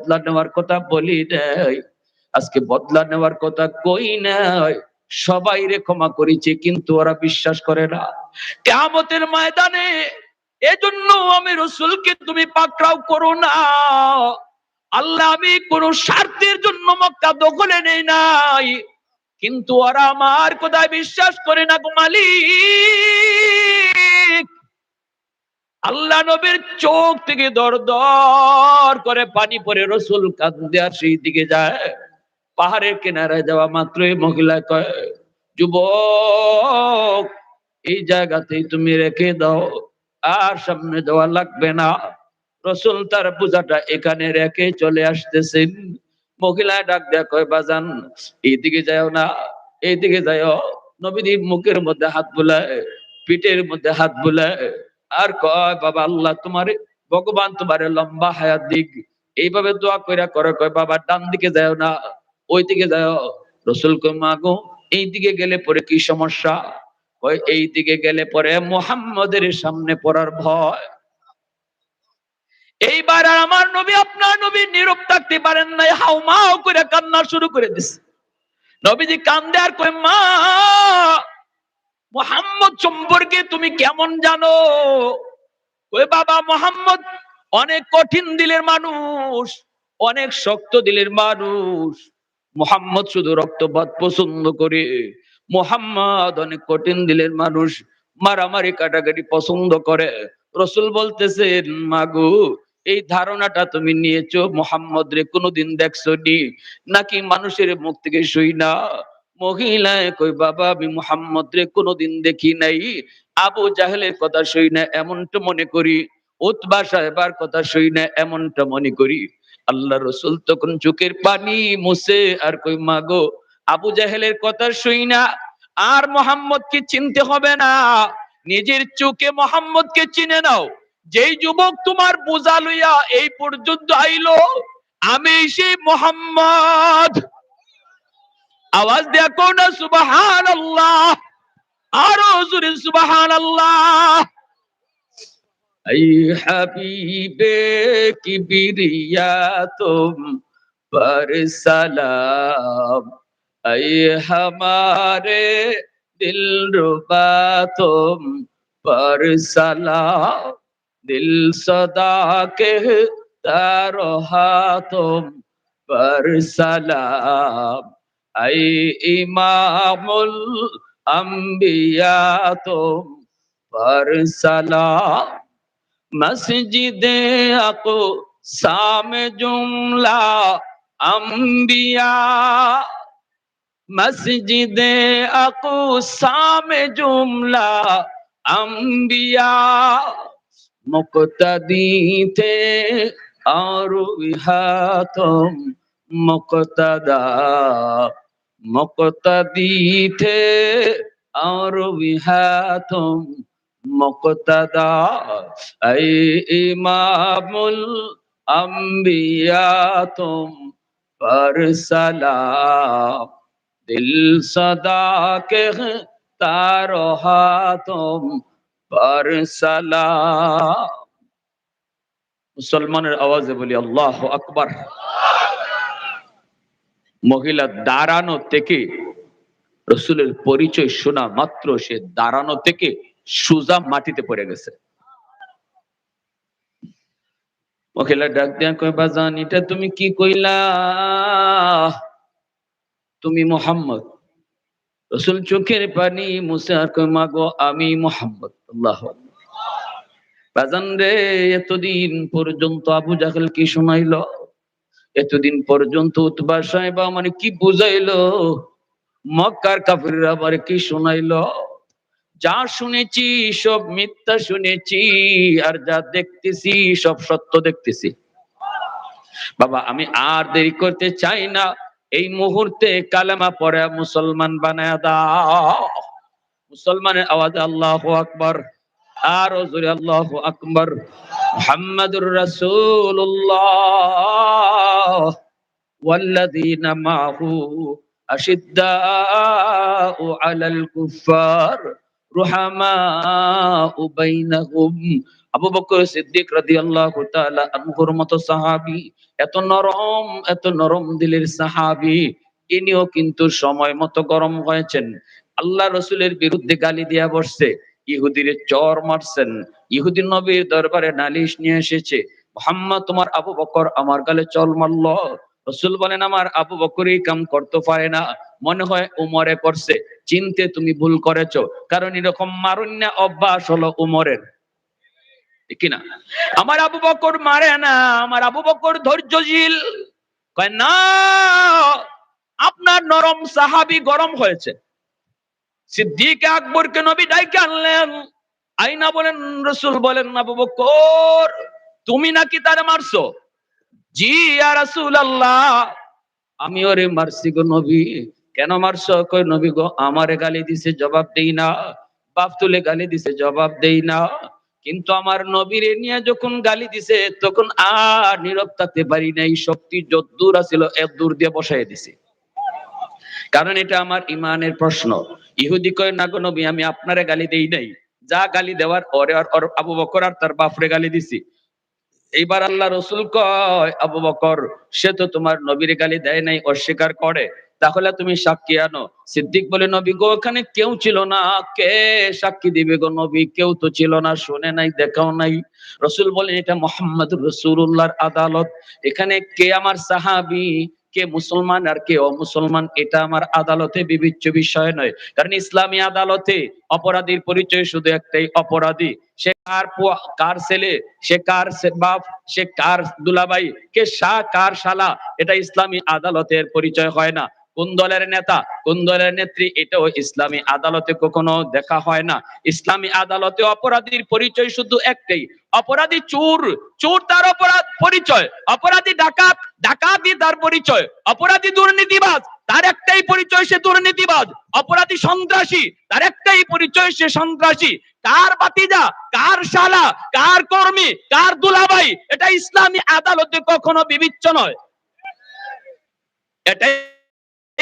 বদলা নেওয়ার কথা বলি নাই। আজকে বদলা নেওয়ার কথা কই নাই। সবাই রে ক্ষমা করেছে, কিন্তু ওরা বিশ্বাস করে না। কেমতের ময়দানে এজন্য আমি রসুলকে তুমি পাকড়াও করো না। আল্লাহ, আমি কোন স্বার্থের জন্য মক্কা দখলে নেই নাই। কিন্তু ওরা আমার কোথায় বিশ্বাস করে না গো মালিক। আল্লাহ নবীর চোখ থেকে দর দর করে পানি পরে রসুল কান্দে আর সেই দিকে যায়। পাহাড়ের কিনারায় যাওয়া মাত্রই মহিলা কয়, যুবক, এই জায়গাতেই তুমি রেখে দাও, আর সামনে যাওয়া লাগবে না। রসুল তার পূজাটা এখানে রেখে চলে আসতেছেন। মহিলা ডাক দেয়া কয়, বাজান, এইদিকে যাও না, এইদিকে যাও নবীদের মুখের মধ্যে হাত বুলায়, পিঠের মধ্যে হাত বুলায়। আর কয়, বাবা আল্লাহ তোমারে, ভগবান তোমারে লম্বা হায়াত দিক। এইভাবে দোয়া কইরা করে, কয়, বাবা, ডান দিকে যাও না, ওই দিকে যাও রসুল কয় মাগো এই দিকে গেলে পরে কি সমস্যা? কয়, এই দিকে গেলে পরে মোহাম্মদের সামনে পড়ার ভয়। এইবার আর আমার নবী, আপনার নবী নীরব থাকতে পারেন নাই, হাউ মাও করে কান্না শুরু করে দিছে। নবীজি কান্দে আর কয়, মা মোহাম্মদ সম্পর্কে তুমি কেমন জানো? ওই বাবা মোহাম্মদ অনেক কঠিন দিলের মানুষ, অনেক শক্ত দিলের মানুষ। মোহাম্মদ শুধু রক্তপাত পছন্দ করে। মোহাম্মদ অনেক কঠিন দিলের মানুষ, মারামারি কাটাকাটি পছন্দ করে। রসুল বলতেছেন, মাগু, এই ধারণাটা তুমি নিয়েছো মোহাম্মদ রে কোনোদিন দেখছ নি? নাকি মানুষের মুখ থেকে শুই না? মহিলায় কই, বাবা, আমি মোহাম্মদ রে কোনোদিন দেখি নাই। আবু জাহেলের কথা শুই না, এমনটা মনে করি। উতবা সাহেবার কথা শুই না, এমনটা মনে করি। আল্লাহ রসুল তখন চোখের পানি মুছে আর কই, মাগো, আবু জাহেলের কথা শুই না, আর মোহাম্মদকে চিনতে হবে না। নিজের চোখে মোহাম্মদকে চিনে নাও। যেই যুবক তোমার বোঝা লইয়া এই পর্যন্ত আইলো, আমি সেই মোহাম্মদ। আওয়াজ দেয়া কোন সুবাহান আল্লাহ আরও জুরে সুবাহান আল্লাহ এই হাবিবে কি বিরিয়া তুম পর সালাম। এই হামারে দিল রুবা তুম পর সালাম। দিল সদা কে তারো হাতম, পর সালাম। أي إمام الأنبياء پر سلام مسجد اقو سام جملہ انبیاء مسجد اقو سام جملہ انبیاء مقتدی تھے اور وہ تم مقتدا مقتدی تھے اور بھی ہے تم مقتدا اے امام الانبیاء تم پر سلام دل صدا کے تارو تم پر سلام মুসলমানের আওয়াজে বলি আল্লাহ আকবার মহিলা দাঁড়ানো থেকে, রসুলের পরিচয় শোনা মাত্র সে দাঁড়ানো থেকে সুজা মাটিতে পড়ে গেছে। মহিলা ডাক দিয়া কয়, বাজান, এটা তুমি কি কইলা? তুমি মোহাম্মদ। রসুল চোখের পানি মুসে আর কয়, মাগো, আমি মোহাম্মদ। আল্লাহ বাজান রে, এতদিন পর্যন্ত আবু জাহেল কি শোনাইল? এতদিন পর্যন্ত উতবা সাহেবা মানে কি বুঝাইলো? মক্কার কাফিররা আবার কি শোনাইলো? যা শুনেছি, সব মিথ্যা শুনেছি, আর যা দেখতেছি, সব সত্য দেখতেছি। বাবা, আমি আর দেরি করতে চাই না। এই মুহূর্তে কালেমা পড়ে মুসলমান বানায় দাও। মুসলমানের আওয়াজ আল্লাহ আকবর। আর জোরে আল্লাহ আকবর মোহাম্মদুর রাসূলুল্লাহ والذين معه أشداء على الكفار رحماء بينهم আবু বকর সিদ্দিক রাদিয়াল্লাহু তাআলা আনহুর মতো সাহাবী এত নরম এত নরম দিলের সাহাবী ইনিও কিন্তু সময় মতো গরম হয়েছেন আল্লাহ রসুলের বিরুদ্ধে গালি দিয়া বসছে ইহুদির চর মারছেন। ইহুদি নবীর দরবারে নালিশ নিয়ে এসেছে, মোহাম্মদ, তোমার আবু বকর আমার গালে চল মারল। রসুল বলেন, আমার আবু বকরই কাম করতে পারে না। মনে হয় উমরে করছে। চিনতে তুমি ভুল করেছ। কারণ এরকম মারুন্যা অভ্যাস হলো উমরের। কিনা আমার আবু বকর মারে না। আমার আবু বকর ধৈর্যশীল। কয়, না, আপনার নরম সাহাবি গরম হয়েছে। সিদ্দিক আকবরকে নবী ডাইকে আনলেন। আইনা বলেন, রসুল বলেন, আবু বকর, তুমি নাকি তারে মারছো? জি আর রাসূল আল্লাহ আমি ওরে মারছি গো নবী। কেন মারছো? কই নবী গো, আমারে গালি দিছে, জবাব দেই না। বাপ তুলে গালি দিছে, জবাব দেই না। কিন্তু আমার নবীরে নিয়ে যখন গালি দিছে, তখন আর নীরব থাকতে পারি নাই, শক্তি যদ্দূর আছিল, এত দূর দিয়ে বসাই দিছে। কারণ এটা আমার ইমানের প্রশ্ন। ইহুদি কয়, না গো আমি আপনারে গালি দেই নাই। যা গালি দেওয়ার ওরে আর আবু বকর আর তার বাপরে গালি দিছি। এইবার আল্লাহ রসুল কয়, আবু বকর, সে তো তোমার নবীর গালি দেয় নাই, অস্বীকার করে। তাহলে তুমি সাক্ষী আনো। সিদ্দিক বলে, নবী গো, ওখানে কেউ ছিল না। কে সাক্ষী দিবে গো নবী? কেউ তো ছিল না, শুনে নাই, দেখাও নাই। রসুল বলেন, এটা মোহাম্মদ রসুল্লাহর আদালত। এখানে কে আমার সাহাবি? কে মুসলমান আর কে অমুসলমান, এটা আমার আদালতে বিবেচ্য বিষয় নয়। কারণ ইসলামী আদালতে অপরাধীর পরিচয় শুধু একটাই, অপরাধী। সে কার কার ছেলে, সে কার সে- বাপ, সে কার দুলাভাই, কে শাহ কার শালা, এটা ইসলামী আদালতের পরিচয় হয় না। কোন দলের নেতা, কোন দলের নেত্রী, এটাও ইসলামী আদালতে কখনো দেখা হয় না। ইসলামী আদালতে অপরাধীর পরিচয় শুধু একটাই, অপরাধী চোর চোর তার অপরাধ, পরিচয়। অপরাধী ডাকাত ডাকাতি তার পরিচয়। অপরাধী দুর্নীতিবাজ, তার একটাই পরিচয় সে দুর্নীতিবাজ। অপরাধী সন্ত্রাসী, তার একটাই পরিচয় সে সন্ত্রাসী। কার বাতিজা, কার শালা, কার কর্মী, কার দুলাভাই, এটা ইসলামী আদালতে কখনো বিবেচ্য নয়। এটাই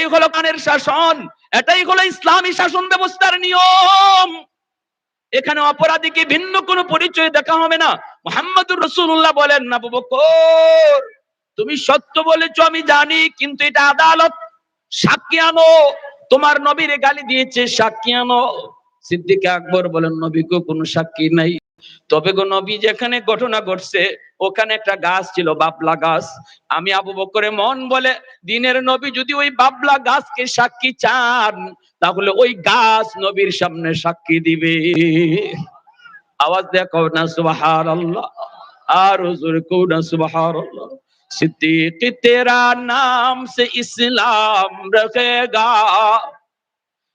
এই হলো কানের শাসন, এটাই হলো ইসলামী শাসন ব্যবস্থার নিয়ম। এখানে অপরাধীকে ভিন্ন কোনো পরিচয় দেখা হবে না। মোহাম্মদুর রসুল্লাহ বলেন, না বকর, তুমি সত্য বলেছ, আমি জানি, কিন্তু এটা আদালত সাক্ষী আনো। তোমার নবীরে গালি দিয়েছে, সাক্ষী আনো। সিদ্দিক আকবর বলেন নবীকে কোনো সাক্ষী নাই। তবে গো নবী, যেখানে ঘটনা ঘটছে, ওখানে একটা গাছ ছিল, বাবলা গাছ। আমি আবু বকরে মন বলে, দিনের নবী যদি ওই বাবলা গাছকে সাক্ষী চান, তাহলে ওই গাছ নবীর সামনে সাক্ষী দিবে। আওয়াজ দেখো না সুবাহার আল্লাহ আর হুজুর কৌ না সুবাহার আল্লাহ সিদ্দিক, তেরা নাম সে ইসলাম রখেগা।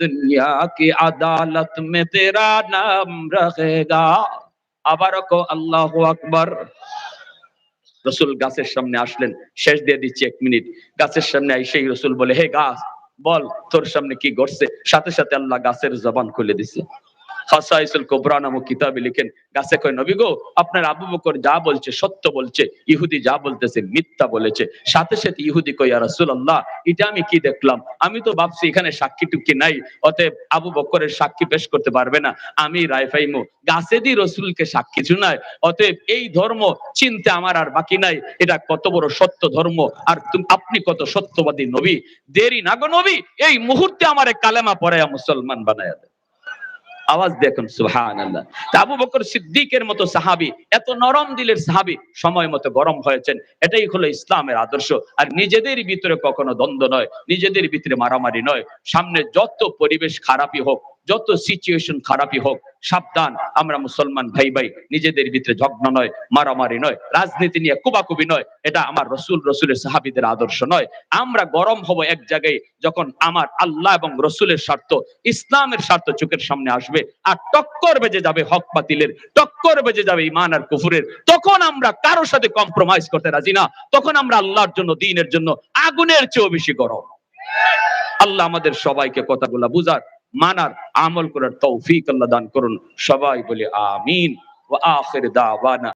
দুনিয়া কি আদালত মে তেরা নাম রহেগা আবার কো আল্লাহ আকবর রসুল গাছের সামনে আসলেন শেষ দিয়ে দিচ্ছি এক মিনিট। গাছের সামনে এসেই রসুল বলে, হে গাছ, বল, তোর সামনে কি ঘটছে? সাথে সাথে আল্লাহ গাছের জবান খুলে দিছে। খাসাইসুল কোবরা নামক কিতাবে লিখেন, গাছে কয়, নবী গো, আপনার আবু বকর যা বলছে সত্য বলছে, ইহুদি যা বলতেছে মিথ্যা বলেছে। সাথে সাথে ইহুদি কই রাসূলুল্লাহ, এটা আমি কি দেখলাম? আমি তো ভাবছি এখানে সাক্ষী টুকি নাই, অতএব আবু বকরের সাক্ষী পেশ করতে পারবে না। আমি রায় ফাইমু গাছে দি রসুলকে সাক্ষী শুনায়, অতএব এই ধর্ম চিনতে আমার আর বাকি নাই। এটা কত বড় সত্য ধর্ম, আর আপনি কত সত্যবাদী নবী? দেরি না গো নবী, এই মুহূর্তে আমারে কালেমা পড়ায়া মুসলমান বানায়া দেয় আওয়াজ দেখুন সুহান আল্লাহ আবু বকর সিদ্দিকের মতো সাহাবি, এত নরম দিলের সাহাবি সময় মতো গরম হয়েছেন, এটাই হলো ইসলামের আদর্শ। আর নিজেদের ভিতরে কখনো দ্বন্দ্ব নয়, নিজেদের ভিতরে মারামারি নয়। সামনে যত পরিবেশ খারাপই হোক, যত সিচুয়েশন খারাপই হোক সাবধান, আমরা মুসলমান ভাই ভাই নিজেদের ভিতরে ঝগড়া নয়, মারামারি নয়, রাজনীতি নিয়ে কুবাকুবি নয়, এটা আমার রসুল, রসুলের সাহাবিদের আদর্শ নয়। আমরা গরম হব এক জায়গায় যখন আমার আল্লাহ এবং রসুলের স্বার্থ, ইসলামের স্বার্থ চোখের সামনে আসবে, আর টক্কর বেজে যাবে হক বাতিলের, টক্কর বেজে যাবে ইমান আর কুফুরের। তখন আমরা কারোর সাথে কম্প্রোমাইজ করতে রাজি না, তখন আমরা আল্লাহর জন্য, দিনের জন্য আগুনের চেয়েও বেশি গরম। আল্লাহ আমাদের সবাইকে কথাগুলা বুঝার মানার আমল করার তৌফিক আল্লাহ দান করুন। সবাই বলে আমিন। ওয়া আখির দাওয়ানা